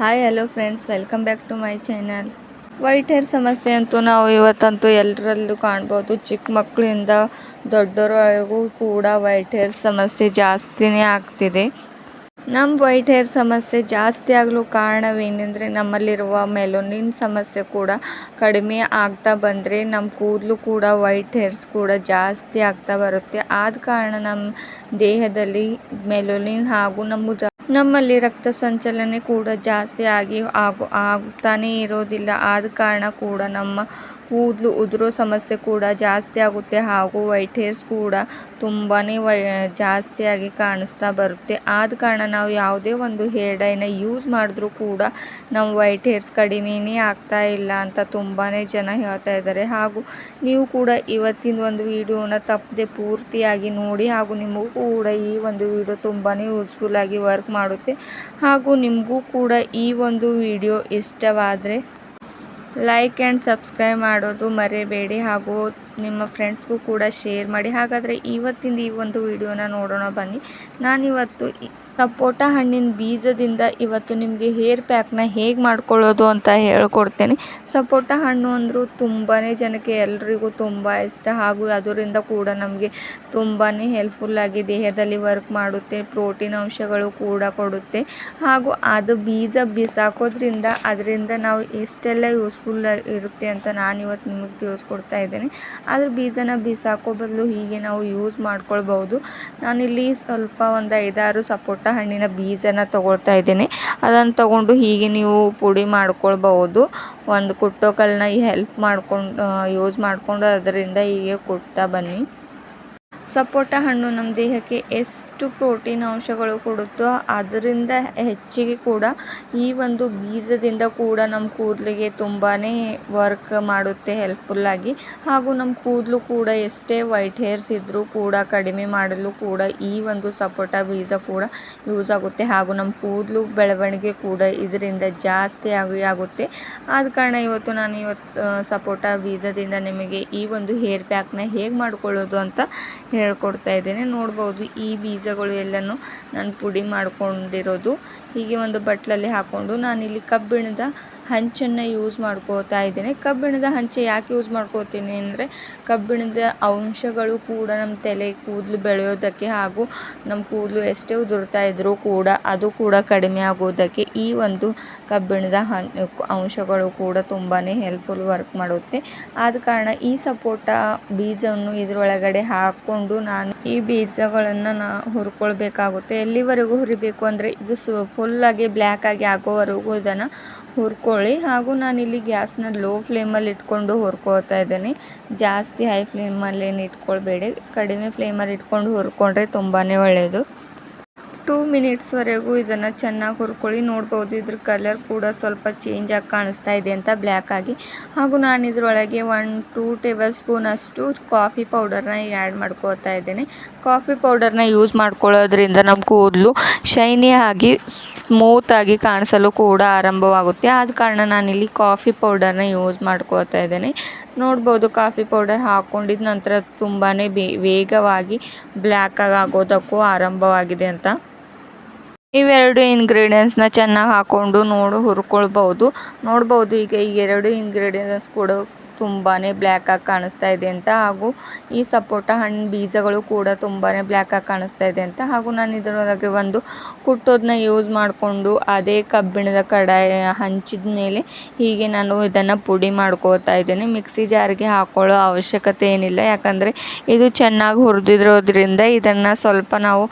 Hi hello friends welcome back to my channel white hair ಸಮಸ್ಯೆ ಅಂತೂ ನಾವು ಇವತ್ತಂತೂ ಎಲ್ಲರಲ್ಲೂ ಕಾಣ್ಬೋದು. ಚಿಕ್ಕ ಮಕ್ಕಳಿಂದ ದೊಡ್ಡವರವರೆಗೂ ಕೂಡ ವೈಟ್ ಹೇರ್ ಸಮಸ್ಯೆ ಜಾಸ್ತಿನೇ ಆಗ್ತಿದೆ. ನಮ್ಮ ವೈಟ್ ಹೇರ್ ಸಮಸ್ಯೆ ಜಾಸ್ತಿ ಆಗಲು ಕಾರಣವೇನೆಂದರೆ ನಮ್ಮಲ್ಲಿರುವ ಮೆಲೋನಿನ್ ಸಮಸ್ಯೆ ಕೂಡ ಕಡಿಮೆ ಆಗ್ತಾ ಬಂದರೆ ನಮ್ಮ ಕೂದಲು ಕೂಡ ವೈಟ್ ಹೇರ್ಸ್ ಕೂಡ ಜಾಸ್ತಿ ಆಗ್ತಾ ಬರುತ್ತೆ. ಆದ ಕಾರಣ ನಮ್ಮ ದೇಹದಲ್ಲಿ ಮೆಲೋನಿನ್ ಹಾಗೂ ನಮ್ಮ ನಮ್ಮಲ್ಲಿ ರಕ್ತ ಸಂಚಲನೆ ಕೂಡ ಜಾಸ್ತಿ ಆಗಿ ಆಗು ಆಗ್ತಾನೇ ಇರೋದಿಲ್ಲ. ಆದ ಕಾರಣ ಕೂಡ ನಮ್ಮ ಕೂದಲು ಉದುರೋ ಸಮಸ್ಯೆ ಕೂಡ ಜಾಸ್ತಿ ಆಗುತ್ತೆ ಹಾಗೂ ವೈಟ್ ಹೇರ್ಸ್ ಕೂಡ ತುಂಬಾ ವೈ, ಜಾಸ್ತಿಯಾಗಿ ಕಾಣಿಸ್ತಾ ಬರುತ್ತೆ. ಆದ ಕಾರಣ ನಾವು ಯಾವುದೇ ಒಂದು ಹೇರ್ ಡೈನ ಯೂಸ್ ಮಾಡಿದ್ರೂ ಕೂಡ ನಮ್ಮ ವೈಟ್ ಹೇರ್ಸ್ ಕಡಿಮೆಯೇ ಆಗ್ತಾ ಇಲ್ಲ ಅಂತ ತುಂಬಾ ಜನ ಹೇಳ್ತಾ ಇದ್ದಾರೆ. ಹಾಗೂ ನೀವು ಕೂಡ ಇವತ್ತಿನ ಒಂದು ವಿಡಿಯೋನ ತಪ್ಪದೆ ಪೂರ್ತಿಯಾಗಿ ನೋಡಿ ಹಾಗೂ ನಿಮಗೂ ಕೂಡ ಈ ಒಂದು ವಿಡಿಯೋ ತುಂಬಾ ಯೂಸ್ಫುಲ್ ಆಗಿ ವರ್ಕ್ ಮಾಡುತ್ತೆ. ಹಾಗೂ ನಿಮಗೂ ಕೂಡ ಈ ಒಂದು ವಿಡಿಯೋ ಇಷ್ಟವಾದರೆ ಲೈಕ್ ಆ್ಯಂಡ್ ಸಬ್ಸ್ಕ್ರೈಬ್ ಮಾಡೋದು ಮರೆಯಬೇಡಿ ಹಾಗೂ ನಿಮ್ಮ ಫ್ರೆಂಡ್ಸ್ಗೂ ಕೂಡ ಶೇರ್ ಮಾಡಿ. ಹಾಗಾದರೆ ಇವತ್ತಿಂದ ಈ ಒಂದು ವಿಡಿಯೋನ ನೋಡೋಣ, ಬನ್ನಿ. ನಾನಿವತ್ತು ಸಪೋಟ ಹಣ್ಣಿನ ಬೀಜದಿಂದ ಇವತ್ತು ನಿಮಗೆ ಹೇರ್ ಪ್ಯಾಕ್ನ ಹೇಗೆ ಮಾಡ್ಕೊಳ್ಳೋದು ಅಂತ ಹೇಳ್ಕೊಡ್ತೇನೆ. ಸಪೋಟ ಹಣ್ಣು ಅಂದರೂ ತುಂಬಾ ಜನಕ್ಕೆ ಎಲ್ರಿಗೂ ತುಂಬ ಇಷ್ಟ. ಹಾಗೂ ಅದರಿಂದ ಕೂಡ ನಮಗೆ ತುಂಬಾ ಹೆಲ್ಪ್ಫುಲ್ಲಾಗಿ ದೇಹದಲ್ಲಿ ವರ್ಕ್ ಮಾಡುತ್ತೆ ಪ್ರೋಟೀನ್ ಅಂಶಗಳು ಕೂಡ ಕೊಡುತ್ತೆ. ಹಾಗೂ ಅದು ಬೀಜ ಬಿಸಾಕೋದ್ರಿಂದ ಅದರಿಂದ ನಾವು ಎಷ್ಟೆಲ್ಲ ಯೂಸ್ಫುಲ್ ಇರುತ್ತೆ ಅಂತ ನಾನು ಇವತ್ತು ನಿಮಗೆ ತಿಳಿಸ್ಕೊಡ್ತಾ ಇದ್ದೇನೆ. ಅದ್ರ ಬೀಜನ ಬಿಸಾಕೋ ಬದಲು ಹೀಗೆ ನಾವು ಯೂಸ್ ಮಾಡ್ಕೊಳ್ಬೋದು ನಾನಿಲ್ಲಿ ಸ್ವಲ್ಪ ಒಂದು ಐದಾರು ಸಪೋಟ ಹಣ್ಣಿನ ಬೀಜನ ತಗೊಳ್ತಾ ಇದ್ದೀನಿ. ಅದನ್ನು ತಗೊಂಡು ಹೀಗೆ ನೀವು ಪುಡಿ ಮಾಡ್ಕೊಳ್ಬಹುದು. ಒಂದು ಕುಟ್ಟೋಕಲ್ನ ಹೆಲ್ಪ್ ಮಾಡ್ಕೊಂಡು ಯೂಸ್ ಮಾಡಿಕೊಂಡು ಅದರಿಂದ ಹೀಗೆ ಕುಟ್ತಾ ಬನ್ನಿ. ಸಪೋಟ ಹಣ್ಣು ನಮ್ಮ ದೇಹಕ್ಕೆ ಎಷ್ಟು ಪ್ರೋಟೀನ್ ಅಂಶಗಳು ಕೊಡುತ್ತೋ ಅದರಿಂದ ಹೆಚ್ಚಿಗೆ ಕೂಡ ಈ ಒಂದು ಬೀಜದಿಂದ ಕೂಡ ನಮ್ಮ ಕೂದಲಿಗೆ ತುಂಬಾ ವರ್ಕ್ ಮಾಡುತ್ತೆ ಹೆಲ್ಪ್ಫುಲ್ಲಾಗಿ ಹಾಗೂ ನಮ್ಮ ಕೂದಲು ಕೂಡ ಎಷ್ಟೇ ವೈಟ್ ಹೇರ್ಸ್ ಇದ್ದರೂ ಕೂಡ, ಕಡಿಮೆ ಮಾಡಲು ಕೂಡ ಈ ಒಂದು ಸಪೋಟ ಬೀಜ ಕೂಡ ಯೂಸ್ ಆಗುತ್ತೆ. ಹಾಗೂ ನಮ್ಮ ಕೂದಲು ಬೆಳವಣಿಗೆ ಕೂಡ ಇದರಿಂದ ಜಾಸ್ತಿ ಆಗಿ ಆಗುತ್ತೆ. ಆದ ಕಾರಣ ಇವತ್ತು ನಾನು ಇವತ್ತು ಸಪೋಟ ಬೀಜದಿಂದ ನಿಮಗೆ ಈ ಒಂದು ಹೇರ್ ಪ್ಯಾಕ್ನ ಹೇಗೆ ಮಾಡಿಕೊಳ್ಳೋದು ಅಂತ ಹೇಳ್ಕೊಡ್ತಾ ಇದ್ದೇನೆ. ನೋಡ್ಬೋದು ಈ ಬೀಜಗಳು ಎಲ್ಲನೂ ನಾನು ಪುಡಿ ಮಾಡ್ಕೊಂಡಿರೋದು. ಹೀಗೆ ಒಂದು ಬಟ್ಲಲ್ಲಿ ಹಾಕ್ಕೊಂಡು ನಾನಿಲ್ಲಿ ಕಬ್ಬಿಣದ ಹಂಚನ್ನು ಯೂಸ್ ಮಾಡ್ಕೋತಾ ಇದ್ದೇನೆ. ಕಬ್ಬಿಣದ ಹಂಚು ಯಾಕೆ ಯೂಸ್ ಮಾಡ್ಕೋತೀನಿ ಅಂದರೆ ಕಬ್ಬಿಣದ ಅಂಶಗಳು ಕೂಡ ನಮ್ಮ ತಲೆ ಕೂದಲು ಬೆಳೆಯೋದಕ್ಕೆ ಹಾಗೂ ನಮ್ಮ ಕೂದಲು ಎಷ್ಟೇ ಉದುರ್ತಾ ಇದ್ದರೂ ಕೂಡ ಅದು ಕೂಡ ಕಡಿಮೆ ಆಗೋದಕ್ಕೆ ಈ ಒಂದು ಕಬ್ಬಿಣದ ಹನ್, ಅಂಶಗಳು ಕೂಡ ತುಂಬಾ ಹೆಲ್ಪ್ಫುಲ್ ವರ್ಕ್ ಮಾಡುತ್ತೆ. ಆದ ಕಾರಣ ಈ ಸಪೋಟ ಬೀಜವನ್ನು ಇದರೊಳಗಡೆ ಹಾಕ್ಕೊಂಡು ನಾನು ಈ ಬೀಜಗಳನ್ನು ನಾ ಹುರ್ಕೊಳ್ಬೇಕಾಗುತ್ತೆ. ಎಲ್ಲಿವರೆಗೂ ಹುರಿಬೇಕು ಅಂದರೆ ಇದು ಸು ಫುಲ್ಲಾಗಿ ಬ್ಲ್ಯಾಕ್ ಆಗಿ ಆಗೋವರೆಗೂ ಇದನ್ನು ಹುರ್ಕೊಳ್ಳಿ ಹಾಗೂ ನಾನಿಲ್ಲಿ ಗ್ಯಾಸ್ನ ಲೋ ಫ್ಲೇಮಲ್ಲಿ ಇಟ್ಕೊಂಡು ಹುರ್ಕೊಳ್ತಾ ಇದ್ದೇನೆ. ಜಾಸ್ತಿ ಹೈ ಫ್ಲೇಮಲ್ಲಿ ಏನು ಇಟ್ಕೊಳ್ಬೇಡಿ. ಕಡಿಮೆ ಫ್ಲೇಮಲ್ಲಿ ಇಟ್ಕೊಂಡು ಹುರ್ಕೊಂಡ್ರೆ ತುಂಬಾ ಒಳ್ಳೆಯದು ಟೂ ಮಿನಿಟ್ಸ್ವರೆಗೂ ಇದನ್ನು ಚೆನ್ನಾಗಿ ಹುರ್ಕೊಳ್ಳಿ, ನೋಡ್ಬೋದು ಇದ್ರ ಕಲರ್ ಕೂಡ ಸ್ವಲ್ಪ ಚೇಂಜ್ ಆಗಿ ಕಾಣಿಸ್ತಾ ಇದೆ ಅಂತ ಬ್ಲ್ಯಾಕ್ ಆಗಿ. ಹಾಗೂ ನಾನು ಇದರೊಳಗೆ ಒನ್ ಟೂ ಟೇಬಲ್ ಸ್ಪೂನ್ ಅಷ್ಟು ಕಾಫಿ ಪೌಡರ್ನ ಆ್ಯಡ್ ಮಾಡ್ಕೋತಾ ಇದ್ದೇನೆ. ಕಾಫಿ ಪೌಡರ್ನ ಯೂಸ್ ಮಾಡ್ಕೊಳ್ಳೋದ್ರಿಂದ ನಮ್ಮ ಕೂದಲು ಶೈನಿ ಆಗಿ ಸ್ಮೂತಾಗಿ ಕಾಣಿಸಲು ಕೂಡ ಆರಂಭವಾಗುತ್ತೆ. ಆದ ಕಾರಣ ನಾನಿಲ್ಲಿ ಕಾಫಿ ಪೌಡರ್ನ ಯೂಸ್ ಮಾಡ್ಕೋತಾ ಇದ್ದೇನೆ. ನೋಡ್ಬೋದು. ಕಾಫಿ ಪೌಡರ್ ಹಾಕ್ಕೊಂಡಿದ್ದ ನಂತರ ತುಂಬಾ ವೇಗವಾಗಿ ಬ್ಲ್ಯಾಕ್ ಆಗಿ ಆಗೋದಕ್ಕೂ ಆರಂಭವಾಗಿದೆ ಅಂತ. ಇವೆರಡು ಇಂಗ್ರೀಡಿಯೆಂಟ್ಸ್ನ ಚೆನ್ನಾಗಿ ಹಾಕ್ಕೊಂಡು ನೋಡು ಹುರ್ಕೊಳ್ಬೋದು ನೋಡ್ಬೋದು ಈಗ ಈ ಎರಡು ಇಂಗ್ರೀಡಿಯೆಂಟ್ಸ್ ಕೂಡ ತುಂಬಾ ಬ್ಲ್ಯಾಕಾಗಿ ಕಾಣಿಸ್ತಾ ಇದೆ ಅಂತ. ಹಾಗೂ ಈ ಸಪೋಟ ಹಣ್ಣು ಬೀಜಗಳು ಕೂಡ ತುಂಬಾ ಬ್ಲ್ಯಾಕಾಗಿ ಕಾಣಿಸ್ತಾ ಇದೆ ಅಂತ. ಹಾಗೂ ನಾನು ಇದರೊಳಗೆ ಒಂದು ಕುಟ್ಟೋದನ್ನ ಯೂಸ್ ಮಾಡಿಕೊಂಡು ಅದೇ ಕಬ್ಬಿಣದ ಕಡಾಯ ಹಂಚಿದ ಮೇಲೆ ಹೀಗೆ ನಾನು ಇದನ್ನು ಪುಡಿ ಮಾಡ್ಕೋತಾ ಇದ್ದೇನೆ. ಮಿಕ್ಸಿ ಜಾರಿಗೆ ಹಾಕೊಳ್ಳೋ ಅವಶ್ಯಕತೆ ಏನಿಲ್ಲ. ಯಾಕಂದರೆ ಇದು ಚೆನ್ನಾಗಿ ಹುರಿದಿರೋದ್ರಿಂದ ಇದನ್ನು ಸ್ವಲ್ಪ ನಾವು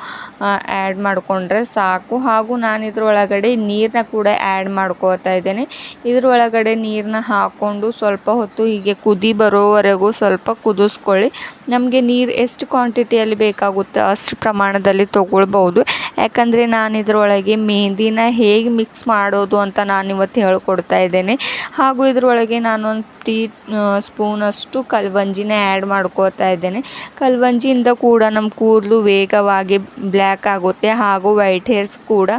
ಆ್ಯಡ್ ಮಾಡಿಕೊಂಡ್ರೆ ಸಾಕು. ಹಾಗೂ ನಾನು ಇದರೊಳಗಡೆ ನೀರನ್ನ ಕೂಡ ಆ್ಯಡ್ ಮಾಡ್ಕೋತಾ ಇದ್ದೇನೆ. ಇದರೊಳಗಡೆ ನೀರನ್ನ ಹಾಕ್ಕೊಂಡು ಸ್ವಲ್ಪ ಹೊತ್ತು ಹೀಗೆ ಕುದಿ ಬರೋವರೆಗೂ ಸ್ವಲ್ಪ ಕುದಿಸ್ಕೊಳ್ಳಿ. ನಮಗೆ ನೀರು ಎಷ್ಟು ಕ್ವಾಂಟಿಟಿಯಲ್ಲಿ ಬೇಕಾಗುತ್ತೆ ಅಷ್ಟು ಪ್ರಮಾಣದಲ್ಲಿ ತೊಗೊಳ್ಬೋದು ಯಾಕಂದರೆ ನಾನು ಇದರೊಳಗೆ ಮೆಹಂದಿನ ಹೇಗೆ ಮಿಕ್ಸ್ ಮಾಡೋದು ಅಂತ ನಾನು ಇವತ್ತು ಹೇಳ್ಕೊಡ್ತಾ ಇದ್ದೇನೆ. ಹಾಗೂ ಇದರೊಳಗೆ ನಾನೊಂದು ಟೀ ಸ್ಪೂನಷ್ಟು ಕಲ್ವಂಜಿನ ಆ್ಯಡ್ ಮಾಡ್ಕೋತಾ ಇದ್ದೇನೆ. ಕಲ್ವಂಜಿಯಿಂದ ಕೂಡ ನಮ್ಮ ಕೂದಲು ವೇಗವಾಗಿ ಬ್ಲ್ಯಾಕ್ ಆಗುತ್ತೆ ಹಾಗೂ ವೈಟ್ ಹೇರ್ಸ್ ಕೂಡ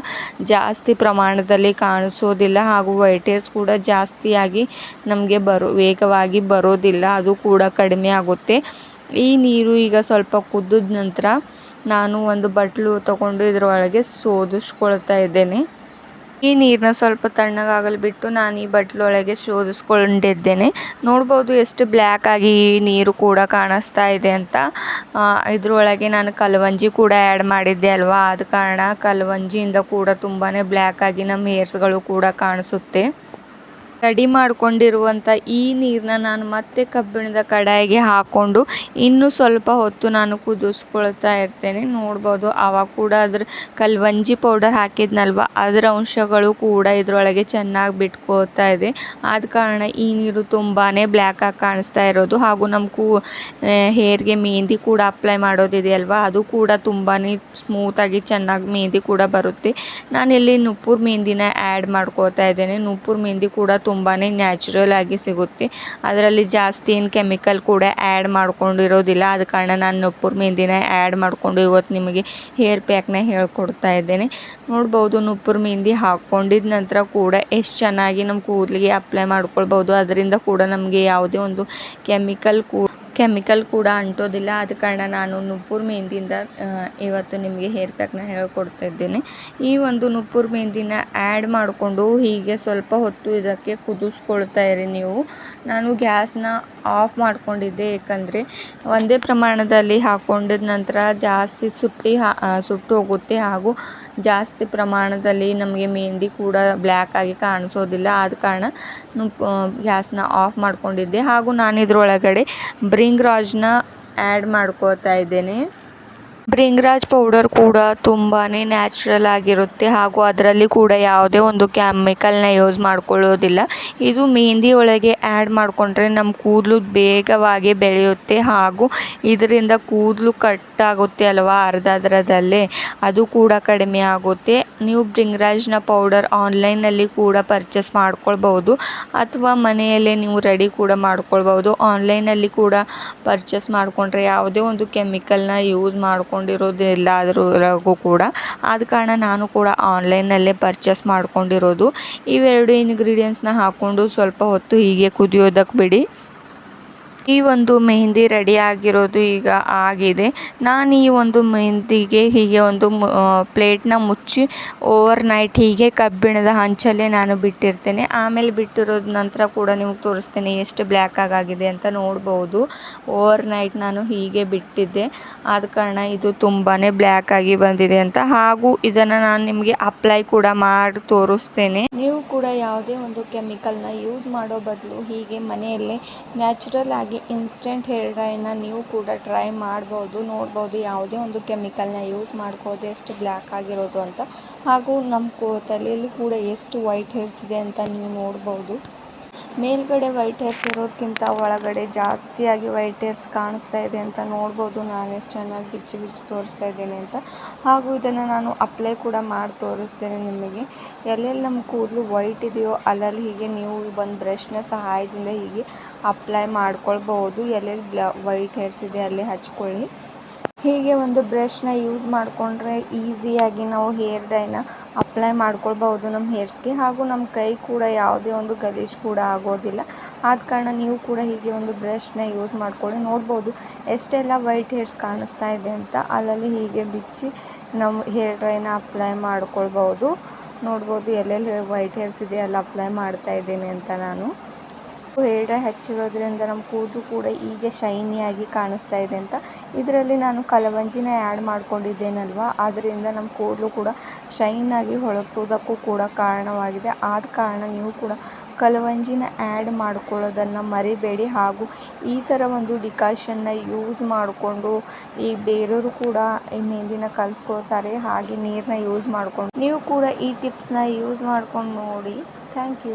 ಜಾಸ್ತಿ ಪ್ರಮಾಣದಲ್ಲಿ ಕಾಣಿಸೋದಿಲ್ಲ ಹಾಗೂ ವೈಟ್ ಹೇರ್ಸ್ ಕೂಡ ಜಾಸ್ತಿಯಾಗಿ ನಮಗೆ ಬರೋ, ವೇಗವಾಗಿ ಬರೋದಿಲ್ಲ, ಅದು ಕೂಡ ಕಡಿಮೆ ಆಗುತ್ತೆ. ಈ ನೀರು ಈಗ ಸ್ವಲ್ಪ ಕುದ್ದಿದ ನಂತರ ನಾನು ಒಂದು ಬಟ್ಲು ತಗೊಂಡು ಇದರೊಳಗೆ ಸೋದಿಸ್ಕೊಳ್ತಾ ಇದ್ದೇನೆ. ಈ ನೀರನ್ನ ಸ್ವಲ್ಪ ತಣ್ಣಗಾಗಲು ಬಿಟ್ಟು ನಾನು ಈ ಬಟ್ಲೊಳಗೆ ಶೋಧಿಸ್ಕೊಂಡಿದ್ದೇನೆ ನೋಡ್ಬೋದು ಎಷ್ಟು ಬ್ಲ್ಯಾಕ್ ಆಗಿ ಈ ನೀರು ಕೂಡ ಕಾಣಿಸ್ತಾ ಇದೆ ಅಂತ. ಇದರೊಳಗೆ ನಾನು ಕಲ್ವಂಜಿ ಕೂಡ ಆ್ಯಡ್ ಮಾಡಿದ್ದೆ ಅಲ್ವಾ? ಆದ ಕಾರಣ ಕಲ್ವಂಜಿಯಿಂದ ಕೂಡ ತುಂಬಾ ಬ್ಲ್ಯಾಕ್ ಆಗಿ ನಮ್ಮ ಹೇರ್ಸ್ಗಳು ಕೂಡ ಕಾಣಿಸುತ್ತೆ. ರೆಡಿ ಮಾಡಿಕೊಂಡಿರುವಂಥ ಈ ನೀರನ್ನ ನಾನು ಮತ್ತೆ ಕಬ್ಬಿಣದ ಕಡಾಯಿಗೆ ಹಾಕ್ಕೊಂಡು ಇನ್ನೂ ಸ್ವಲ್ಪ ಹೊತ್ತು ನಾನು ಕುದಿಸ್ಕೊಳ್ತಾ ಇರ್ತೇನೆ. ನೋಡ್ಬೋದು ಆವಾಗ ಕೂಡ ಅದ್ರ ಕಲ್ವಂಜಿ ಪೌಡರ್ ಹಾಕಿದ್ನಲ್ವ? ಅದರ ಅಂಶಗಳು ಕೂಡ ಇದರೊಳಗೆ ಚೆನ್ನಾಗಿ ಬಿಟ್ಕೋತಾ ಇದೆ. ಆದ ಕಾರಣ ಈ ನೀರು ತುಂಬಾ ಬ್ಲ್ಯಾಕ್ ಆಗಿ ಕಾಣಿಸ್ತಾ ಇರೋದು. ಹಾಗೂ ನಮ್ಮ ಕೂ ಹೇರ್ಗೆ ಮೆಹಂದಿ ಕೂಡ ಅಪ್ಲೈ ಮಾಡೋದಿದೆಯಲ್ವಾ ಅದು ಕೂಡ ತುಂಬಾ ಸ್ಮೂತಾಗಿ ಚೆನ್ನಾಗಿ ಮೆಹಂದಿ ಕೂಡ ಬರುತ್ತೆ. ನಾನಿಲ್ಲಿ ನುಪ್ಪೂರ್ ಮೆಹಂದಿನ ಆ್ಯಡ್ ಮಾಡ್ಕೋತಾ ಇದ್ದೇನೆ. ನುಪ್ಪೂರ್ ಮೆಹಂದಿ ಕೂಡ ತುಂಬಾ ನ್ಯಾಚುರಲ್ ಆಗಿ ಸಿಗುತ್ತೆ. ಅದರಲ್ಲಿ ಜಾಸ್ತಿ ಏನು ಕೆಮಿಕಲ್ ಕೂಡ ಆ್ಯಡ್ ಮಾಡ್ಕೊಂಡಿರೋದಿಲ್ಲ. ಆದ ಕಾರಣ ನಾನು ನುಪ್ಪುರ್ ಮೆಹಂದಿನ ಆ್ಯಡ್ ಮಾಡಿಕೊಂಡು ಇವತ್ತು ನಿಮಗೆ ಹೇರ್ ಪ್ಯಾಕ್ನ ಹೇಳ್ಕೊಡ್ತಾ ಇದ್ದೇನೆ. ನೋಡ್ಬೋದು ನೂಪುರ್ ಮೆಹಂದಿ ಹಾಕ್ಕೊಂಡಿದ ನಂತರ ಕೂಡ ಎಷ್ಟು ಚೆನ್ನಾಗಿ ನಮ್ಮ ಕೂದಲಿಗೆ ಅಪ್ಲೈ ಮಾಡ್ಕೊಳ್ಬೋದು. ಅದರಿಂದ ಕೂಡ ನಮಗೆ ಯಾವುದೇ ಒಂದು ಕೆಮಿಕಲ್ ಕೂ ಕೆಮಿಕಲ್ ಕೂಡ ಅಂಟೋದಿಲ್ಲ. ಆದ ಕಾರಣ ನಾನು ನುಪುರ್ ಮೆಹೆಂದಿಯಿಂದ ಇವತ್ತು ನಿಮಗೆ ಹೇರ್ ಪ್ಯಾಕ್ನ ಹೇಳ್ಕೊಡ್ತಾ ಇದ್ದೇನೆ. ಈ ಒಂದು ನುಪುರ್ ಮೆಹೆಂದಿನ ಆ್ಯಡ್ ಮಾಡಿಕೊಂಡು ಹೀಗೆ ಸ್ವಲ್ಪ ಹೊತ್ತು ಇದಕ್ಕೆ ಕುದಿಸ್ಕೊಳ್ತಾ ಇರಿ ನೀವು. ನಾನು ಗ್ಯಾಸ್ನ ಆಫ್ ಮಾಡಿಕೊಂಡಿದ್ದೆ. ಏಕೆಂದರೆ ಒಂದೇ ಪ್ರಮಾಣದಲ್ಲಿ ಹಾಕೊಂಡಿದ ನಂತರ ಜಾಸ್ತಿ ಸುಟ್ಟಿ ಹಾ ಸುಟ್ಟು ಹೋಗುತ್ತೆ. ಹಾಗೂ ಜಾಸ್ತಿ ಪ್ರಮಾಣದಲ್ಲಿ ನಮಗೆ ಮೆಹಂದಿ ಕೂಡ ಬ್ಲ್ಯಾಕ್ ಆಗಿ ಕಾಣಿಸೋದಿಲ್ಲ. ಆದ ಕಾರಣ ಗ್ಯಾಸ್ನ ಆಫ್ ಮಾಡಿಕೊಂಡಿದ್ದೆ. ಹಾಗೂ ನಾನು ಇದರೊಳಗಡೆ ಬ್ರಿಂಗ್ ರಾಜ್ನ ಆ್ಯಡ್ ಮಾಡ್ಕೋತಾ ಇದ್ದೇನೆ. ಬ್ರಿಂಗ್ರಾಜ್ ಪೌಡರ್ ಕೂಡ ತುಂಬಾ ನ್ಯಾಚುರಲ್ ಆಗಿರುತ್ತೆ. ಹಾಗೂ ಅದರಲ್ಲಿ ಕೂಡ ಯಾವುದೇ ಒಂದು ಕೆಮಿಕಲ್ನ ಯೂಸ್ ಮಾಡ್ಕೊಳ್ಳೋದಿಲ್ಲ. ಇದು ಮೆಹಂದಿ ಒಳಗೆ ಆ್ಯಡ್ ಮಾಡಿಕೊಂಡ್ರೆ ನಮ್ಮ ಕೂದಲು ಬೇಗವಾಗಿ ಬೆಳೆಯುತ್ತೆ. ಹಾಗೂ ಇದರಿಂದ ಕೂದಲು ಕಟ್ ಆಗುತ್ತೆ ಅಲ್ವಾ ಅರ್ಧದ್ರದಲ್ಲೇ. ಅದು ಕೂಡ ಕಡಿಮೆ ಆಗುತ್ತೆ. ನೀವು ಬ್ರಿಂಗ್ರಾಜ್ನ ಪೌಡರ್ ಆನ್ಲೈನಲ್ಲಿ ಕೂಡ ಪರ್ಚೇಸ್ ಮಾಡ್ಕೊಳ್ಬೋದು ಅಥವಾ ಮನೆಯಲ್ಲೇ ನೀವು ರೆಡಿ ಕೂಡ ಮಾಡ್ಕೊಳ್ಬೋದು ಆನ್ಲೈನಲ್ಲಿ ಕೂಡ ಪರ್ಚೇಸ್ ಮಾಡಿಕೊಂಡ್ರೆ ಯಾವುದೇ ಒಂದು ಕೆಮಿಕಲ್ನ ಯೂಸ್ ಮಾಡ್ಕೊಂಡಿರೋದಿಲ್ಲ ಅದರೊಳಗೂ ಕೂಡ. ಆದ ಕಾರಣ ನಾನು ಕೂಡ ಆನ್ಲೈನಲ್ಲೇ ಪರ್ಚೇಸ್ ಮಾಡ್ಕೊಂಡಿರೋದು. ಇವೆರಡು ಇಂಗ್ರೀಡಿಯೆಂಟ್ಸ್ನ ಹಾಕ್ಕೊಂಡು ಸ್ವಲ್ಪ ಹೊತ್ತು ಹೀಗೆ ಕುದಿಯೋದಕ್ಕೆ ಬಿಡಿ. ಈ ಒಂದು ಮೆಹಂದಿ ರೆಡಿ ಆಗಿರೋದು ಈಗ ಆಗಿದೆ. ನಾನು ಈ ಒಂದು ಮೆಹಂದಿಗೆ ಹೀಗೆ ಒಂದು ಪ್ಲೇಟ್ನ ಮುಚ್ಚಿ ಓವರ್ ನೈಟ್ ಹೀಗೆ ಕಬ್ಬಿಣದ ಹಂಚಲ್ಲೇ ನಾನು ಬಿಟ್ಟಿರ್ತೇನೆ. ಆಮೇಲೆ ಬಿಟ್ಟಿರೋದ ನಂತರ ಕೂಡ ನಿಮ್ಗೆ ತೋರಿಸ್ತೇನೆ ಎಷ್ಟು ಬ್ಲ್ಯಾಕ್ ಆಗಿದೆ ಅಂತ ನೋಡ್ಬೋದು. ಓವರ್ ನೈಟ್ ನಾನು ಹೀಗೆ ಬಿಟ್ಟಿದ್ದೆ. ಆದ ಕಾರಣ ಇದು ತುಂಬಾ ಬ್ಲ್ಯಾಕ್ ಆಗಿ ಬಂದಿದೆ ಅಂತ. ಹಾಗೂ ಇದನ್ನು ನಾನು ನಿಮಗೆ ಅಪ್ಲೈ ಕೂಡ ಮಾಡಿ ತೋರಿಸ್ತೇನೆ. ನೀವು ಕೂಡ ಯಾವುದೇ ಒಂದು ಕೆಮಿಕಲ್ನ ಯೂಸ್ ಮಾಡೋ ಬದಲು ಹೀಗೆ ಮನೆಯಲ್ಲೇ ನ್ಯಾಚುರಲ್ ಆಗಿ ಇನ್ಸ್ಟೆಂಟ್ ಹೇರ್ ಡ್ರೈನ ನೀವು ಕೂಡ ಟ್ರೈ ಮಾಡ್ಬೋದು, ನೋಡ್ಬೋದು, ಯಾವುದೇ ಒಂದು ಕೆಮಿಕಲ್ನ ಯೂಸ್ ಮಾಡ್ಕೋದೆ ಎಷ್ಟು ಬ್ಲ್ಯಾಕ್ ಆಗಿರೋದು ಅಂತ. ಹಾಗೂ ನಮ್ಮ ತಲೆಯಲ್ಲಿ ಕೂಡ ಎಷ್ಟು ವೈಟ್ ಹೇರ್ಸ್ ಇದೆ ಅಂತ ನೀವು ನೋಡ್ಬೋದು. ಮೇಲ್ಗಡೆ ವೈಟ್ ಹೇರ್ಸ್ ಇರೋದ್ಕಿಂತ ಒಳಗಡೆ ಜಾಸ್ತಿಯಾಗಿ ವೈಟ್ ಹೇರ್ಸ್ ಕಾಣಿಸ್ತಾ ಇದೆ ಅಂತ ನೋಡ್ಬೋದು. ನಾನು ಎಷ್ಟು ಚೆನ್ನಾಗಿ ಬಿಚ್ಚಿ ಬಿಚ್ಚಿ ತೋರಿಸ್ತಾ ಇದ್ದೇನೆ ಅಂತ. ಹಾಗೂ ಇದನ್ನು ನಾನು ಅಪ್ಲೈ ಕೂಡ ಮಾಡಿ ತೋರಿಸ್ತೇನೆ ನಿಮಗೆ. ಎಲ್ಲೆಲ್ಲಿ ನಮ್ಮ ಕೂದಲು ವೈಟ್ ಇದೆಯೋ, ಅಲ್ಲಲ್ಲಿ ಹೀಗೆ ನೀವು ಒಂದು ಬ್ರಷ್ನ ಸಹಾಯದಿಂದ ಹೀಗೆ ಅಪ್ಲೈ ಮಾಡ್ಕೊಳ್ಬಹುದು. ಎಲ್ಲೆಲ್ಲಿ ವೈಟ್ ಹೇರ್ಸ್ ಇದೆ, ಅಲ್ಲಿ ಹಚ್ಕೊಳ್ಳಿ. ಹೀಗೆ ಒಂದು ಬ್ರಷ್ನ ಯೂಸ್ ಮಾಡಿಕೊಂಡ್ರೆ ಈಸಿಯಾಗಿ ನಾವು ಹೇರ್ ಡೈನ ಅಪ್ಲೈ ಮಾಡ್ಕೊಳ್ಬಹುದು ನಮ್ಮ ಹೇರ್ಸ್ಗೆ. ಹಾಗೂ ನಮ್ಮ ಕೈ ಕೂಡ ಯಾವುದೇ ಒಂದು ಗಲೀಜು ಕೂಡ ಆಗೋದಿಲ್ಲ. ಆದ ಕಾರಣ ನೀವು ಕೂಡ ಹೀಗೆ ಒಂದು ಬ್ರಷ್ನ ಯೂಸ್ ಮಾಡಿಕೊಳ್ಳಿ. ನೋಡ್ಬೋದು, ಎಷ್ಟೆಲ್ಲ ವೈಟ್ ಹೇರ್ಸ್ ಕಾಣಿಸ್ತಾ ಇದೆ ಅಂತ. ಅಲ್ಲಲ್ಲಿ ಹೀಗೆ ಬಿಚ್ಚಿ ನಮ್ಮ ಹೇರ್ ಡ್ರೈನ ಅಪ್ಲೈ ಮಾಡ್ಕೊಳ್ಬಹುದು. ನೋಡ್ಬೋದು, ಎಲ್ಲೆಲ್ಲಿ ವೈಟ್ ಹೇರ್ಸ್ ಇದೆ ಅಲ್ಲಿ ಅಪ್ಲೈ ಮಾಡ್ತಾ ಇದ್ದೀನಿ ಅಂತ ನಾನು. ಹೇರ್ ಡೈ ಹಚ್ಚಿರೋದ್ರಿಂದ ನಮ್ಮ ಕೂದಲು ಕೂಡ ಹೀಗೆ ಶೈನಿಯಾಗಿ ಕಾಣಿಸ್ತಾ ಇದೆ ಅಂತ. ಇದರಲ್ಲಿ ನಾನು ಕಲವಂಜಿನ ಆ್ಯಡ್ ಮಾಡ್ಕೊಂಡಿದ್ದೇನಲ್ವ? ಆದ್ದರಿಂದ ನಮ್ಮ ಕೂದಲು ಕೂಡ ಶೈನಾಗಿ ಹೊಳಪುವುದಕ್ಕೂ ಕೂಡ ಕಾರಣವಾಗಿದೆ. ಆದ ಕಾರಣ ನೀವು ಕೂಡ ಕಲವಂಜಿನ ಆ್ಯಡ್ ಮಾಡ್ಕೊಳ್ಳೋದನ್ನು ಮರಿಬೇಡಿ. ಹಾಗೂ ಈ ಥರ ಒಂದು ಡಿಕಾಷನ್ನ ಯೂಸ್ ಮಾಡಿಕೊಂಡು ಈ ಬೇರೆಯವರು ಕೂಡ ಈ ಮೆಹಂದಿನ ಕಲಿಸ್ಕೋತಾರೆ. ಹಾಗೆ ನೀರನ್ನ ಯೂಸ್ ಮಾಡಿಕೊಂಡು. ನೀವು ಕೂಡ ಈ ಟಿಪ್ಸ್ನ ಯೂಸ್ ಮಾಡ್ಕೊಂಡು ನೋಡಿ. Thank you